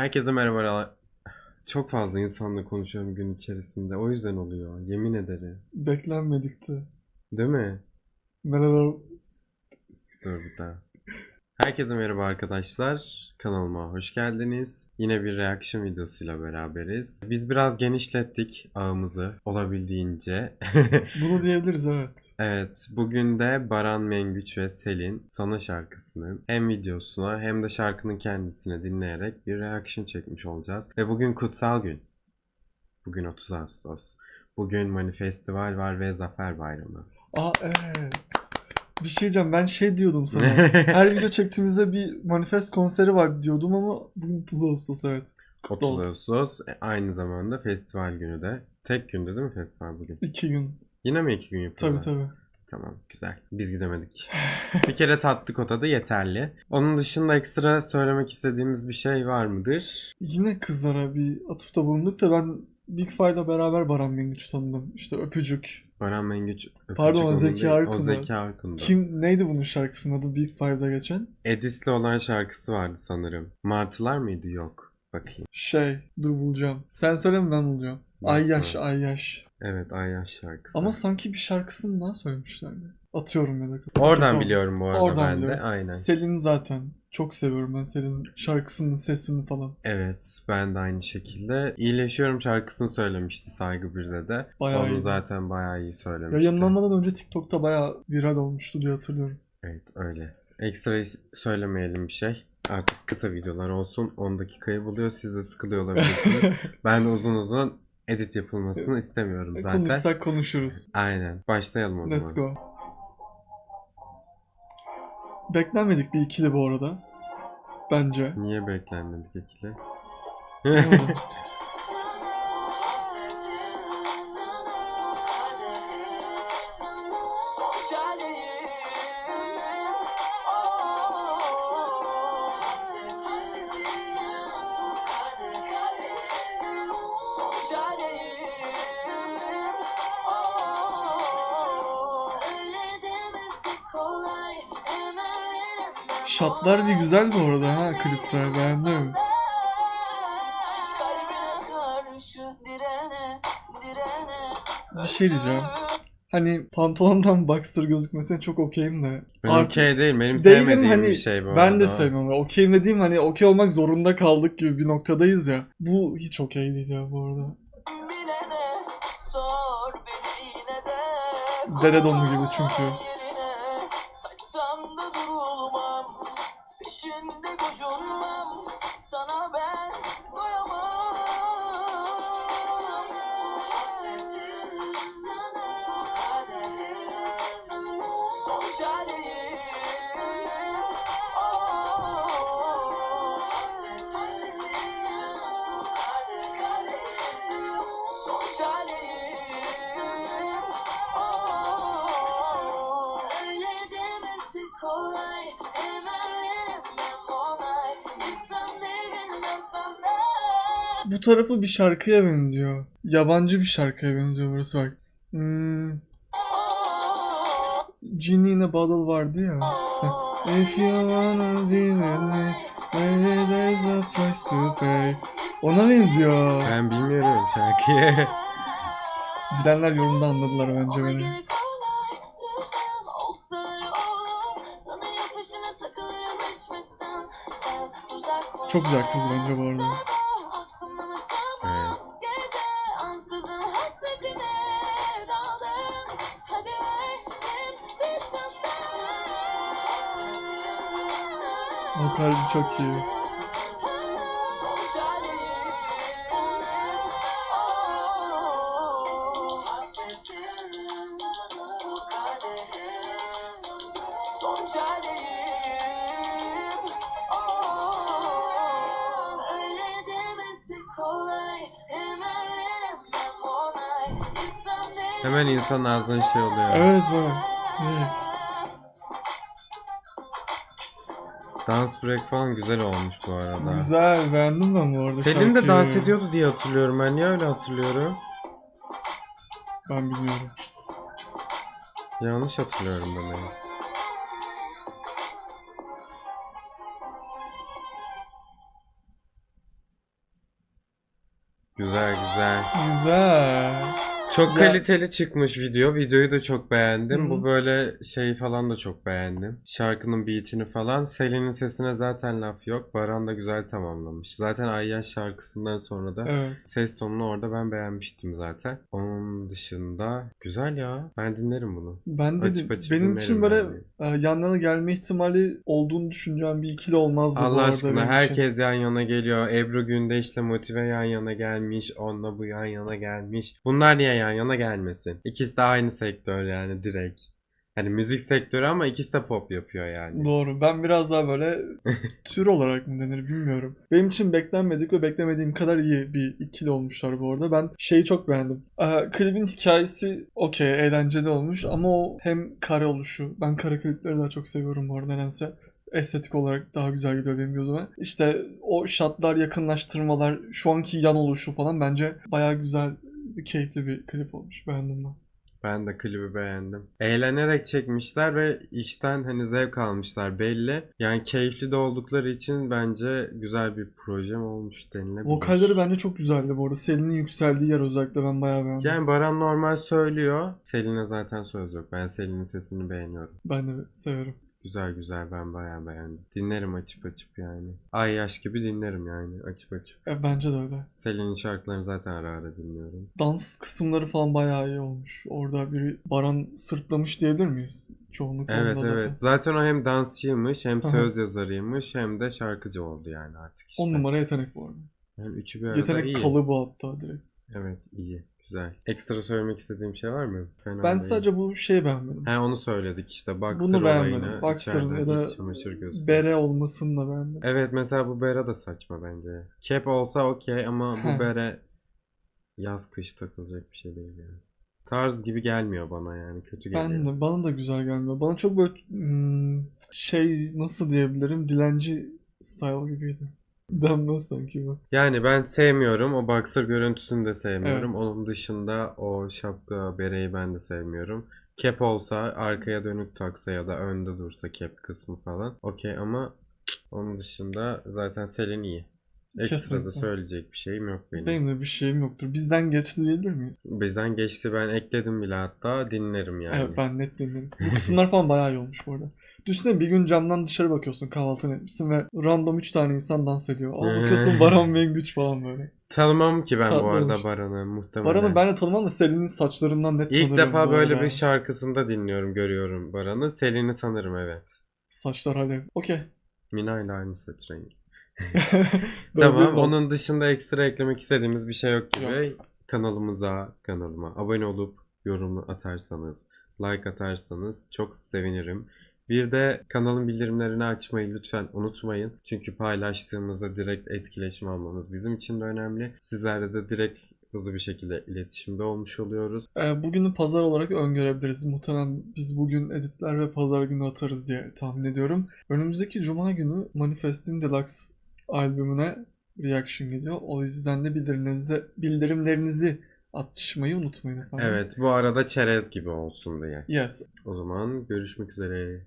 Herkese merhaba. Çok fazla insanla konuşuyorum gün içerisinde. O yüzden oluyor. Yemin ederim. Beklenmedikti. Değil mi? Merhaba. Dur bir daha. Herkese merhaba arkadaşlar. Kanalıma hoş geldiniz. Yine bir reaction videosuyla beraberiz. Biz biraz genişlettik ağımızı olabildiğince. Bunu diyebiliriz evet. Evet, bugün de Baran Mengüç ve Selin Sana şarkısının hem videosuna hem de şarkının kendisine dinleyerek bir reaction çekmiş olacağız. Ve bugün kutsal gün. Bugün 30 Ağustos. Bugün Manifestival var ve Zafer Bayramı. Aa evet. Bir şey diyeceğim ben şey diyordum sana. Her video çektiğimizde bir manifest konseri var diyordum ama bugün 30 Ağustos evet. Kutlu 30 olsun. Ağustos e, aynı zamanda festival günü de. Tek günde değil mi festival bugün? İki gün. Yine mi iki gün yapıyorlar? Tabii tabii. Tamam güzel. Biz gidemedik. bir kere tattık o tadı yeterli. Onun dışında ekstra söylemek istediğimiz bir şey var mıdır? Yine kızlara bir atıfta bulunduk da ben Big Five'la beraber Baran Mengüç tanıdım. İşte Öpücük. Baran Mengüç. öpücük Pardon, o Zeki değil, O. Zeki Arkun'da. Kim neydi bunun şarkısının adı Big Five'da geçen? Edis'le olan şarkısı vardı sanırım. Martılar mıydı? Yok. Bakayım. Şey dur bulacağım. Sen söyle mi ben bulacağım. Ay yaş evet. ay yaş. Evet Ayyaş şarkısı. Ama sanki bir şarkısını daha söylemişlerdi. Atıyorum ya da. Oradan biliyorum bu arada Oradan ben de. biliyorum. Aynen. Selin zaten. Çok seviyorum ben Selin'in şarkısının sesini falan. Evet ben de aynı şekilde. İyileşiyorum şarkısını söylemişti Saygı Bir'de de. Bayağı Onu iyi. zaten bayağı iyi söylemişti. Yayınlanmadan önce TikTok'ta bayağı viral olmuştu diye hatırlıyorum. Evet öyle. Ekstra söylemeyelim bir şey. Artık kısa videolar olsun. 10 dakikayı buluyor. Siz de sıkılıyor olabilirsiniz. ben de uzun uzun edit yapılmasını istemiyorum zaten. Konuşsak konuşuruz. Aynen. Başlayalım o Let's zaman. go. Beklenmedik bir ikili bu arada. Bence. Niye beklenmedik ikili? Şatlar bir güzel bu arada ha klipte beğendim. Bir şey diyeceğim. Hani pantolondan boxer gözükmesine çok okeyim de. Ben okey değil. Benim değilim sevmediğim hani bir şey bu ben de arada. sevmem. Okeyim dediğim hani okey olmak zorunda kaldık gibi bir noktadayız ya. Bu hiç okey değil ya bu arada. Dede donlu gibi çünkü. Bu tarafı bir şarkıya benziyor. Yabancı bir şarkıya benziyor burası bak. Hmm, Genie in a Bottle vardı ya. If you wanna be with me, maybe there's a price to pay. Ona benziyor. Ben bilmiyorum şarkıyı. Bilenler yorumda anladılar bence beni. Çok güzel kız bence bu arada. Vokal çok iyi. Hemen İnsan ağzına şey oluyor. Evet bak. Evet. Dans break falan güzel olmuş bu arada. Güzel beğendim ben bu arada Selin de şarkıyı. dans ediyordu diye hatırlıyorum ben. Niye öyle hatırlıyorum? Ben bilmiyorum. Yanlış hatırlıyorum demek. Güzel güzel. Güzel. Çok Ya- kaliteli çıkmış video. Videoyu da çok beğendim. Hı. Bu böyle şey falan da çok beğendim. Şarkının beatini falan. Selin'in sesine zaten laf yok. Baran da güzel tamamlamış. Zaten Ayyaş şarkısından sonra da Evet. ses tonunu orada ben beğenmiştim zaten. Onun dışında güzel ya. Ben dinlerim bunu. Ben de Açıp açıp benim için böyle yani. e, yan yana gelme ihtimali olduğunu düşüneceğim bir ikili olmazdı bu Allah arada aşkına benim için. herkes yan yana geliyor. Ebru Gündeş'le Motive yan yana gelmiş. Onunla bu yan yana gelmiş. Bunlar niye yan yana gelmesin? İkisi de aynı sektör yani direkt. Hani müzik sektörü ama ikisi de pop yapıyor yani. Doğru. Ben biraz daha böyle tür olarak mı denir bilmiyorum. Benim için beklenmedik ve beklemediğim kadar iyi bir ikili olmuşlar bu arada. Ben şeyi çok beğendim. Ee, klibin hikayesi okey eğlenceli olmuş ama o hem kare oluşu. Ben kare klipleri daha çok seviyorum bu arada nedense. Estetik olarak daha güzel gidiyor benim gözüme. İşte o şatlar, yakınlaştırmalar, şu anki yan oluşu falan bence bayağı güzel, keyifli bir klip olmuş. Beğendim ben. Ben de klibi beğendim. Eğlenerek çekmişler ve işten hani zevk almışlar belli. Yani keyifli de oldukları için bence güzel bir projem olmuş denilebilir. Vokalleri bence çok güzeldi bu arada. Selin'in yükseldiği yer özellikle ben bayağı beğendim. Yani Baran normal söylüyor. Selin'e zaten söz yok. Ben Selin'in sesini beğeniyorum. Ben de severim. Güzel güzel ben bayağı beğendim. Dinlerim açıp açıp yani. Ay yaş gibi dinlerim yani açıp açıp. E, bence de öyle. Selin'in şarkılarını zaten ara ara dinliyorum. Dans kısımları falan bayağı iyi olmuş. Orada biri Baran sırtlamış diyebilir miyiz? Çoğunluk Evet evet. zaten. Zaten o hem dansçıymış hem söz yazarıymış hem de şarkıcı oldu yani artık işte. 10 numara yetenek bu arada. Yani üçü bir arada Yetenek iyi. kalıbı hatta direkt. Evet iyi. Güzel. Ekstra söylemek istediğim şey var mı? Fena Ben değil. sadece bu şeyi beğenmedim. He onu söyledik işte. Boxer Bunu beğenmedim. Boxer'ın ya da. Bere olmasını da beğendim. Evet mesela bu bere de saçma bence. Cap olsa okey ama bu bere yaz kış takılacak bir şey değil yani. Tarz gibi gelmiyor bana yani kötü geliyor. Ben de, bana da güzel gelmiyor. Bana çok böyle hmm, şey nasıl diyebilirim dilenci style gibiydi. Denmez sanki bu. Yani ben sevmiyorum. O boxer görüntüsünü de sevmiyorum. Evet. Onun dışında o şapka bereyi ben de sevmiyorum. Cap olsa arkaya dönük taksa ya da önde dursa cap kısmı falan. Okey ama onun dışında zaten Selin iyi. Ekstra da söyleyecek bir şeyim yok benim. Benim de bir şeyim yoktur. Bizden geçti diyebilir miyiz? Bizden geçti ben ekledim bile hatta dinlerim yani. Evet ben net dinledim. Bu kısımlar falan bayağı iyi olmuş bu arada. Düşünsene bir gün camdan dışarı bakıyorsun kahvaltını etmişsin ve random 3 tane insan dans ediyor. Aa bakıyorsun Baran Mengüç falan böyle. Tanımam ki ben Tatlı bu arada olmuş. Baran'ı muhtemelen. Baran'ı ben de tanımam da Selin'in saçlarından net İlk tanırım defa bu böyle bir şarkısında dinliyorum, görüyorum Baran'ı. Selin'i tanırım evet. Saçlar alev. Okey. Mina ile aynı saç rengi. Tamam. Onun dışında ekstra eklemek istediğimiz bir şey yok gibi. Yok. Kanalımıza, kanalıma abone olup yorum atarsanız, like atarsanız çok sevinirim. Bir de kanalın bildirimlerini açmayı lütfen unutmayın. Çünkü paylaştığımızda direkt etkileşim almamız bizim için de önemli. Sizlerle de direkt hızlı bir şekilde iletişimde olmuş oluyoruz. Ee, bugünü pazar olarak öngörebiliriz. Muhtemelen biz bugün editler ve pazar günü atarız diye tahmin ediyorum. Önümüzdeki cuma günü Manifest'in Deluxe albümüne reaction geliyor. O yüzden de bildirimlerinizi, bildirimlerinizi atışmayı unutmayın efendim. Evet bu arada çerez gibi olsun diye. Yes. O zaman görüşmek üzere.